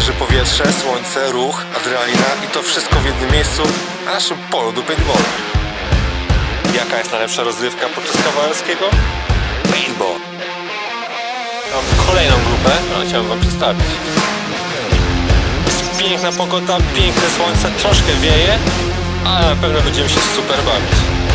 świeże powietrze, słońce, ruch, adrenalina i to wszystko w jednym miejscu na naszym polu do paintballu. Jaka jest najlepsza rozrywka podczas kawalerskiego? Paintball. Mam kolejną grupę, którą chciałem wam przedstawić. Jest piękna pogoda, piękne słońce, troszkę wieje, ale na pewno będziemy się super bawić.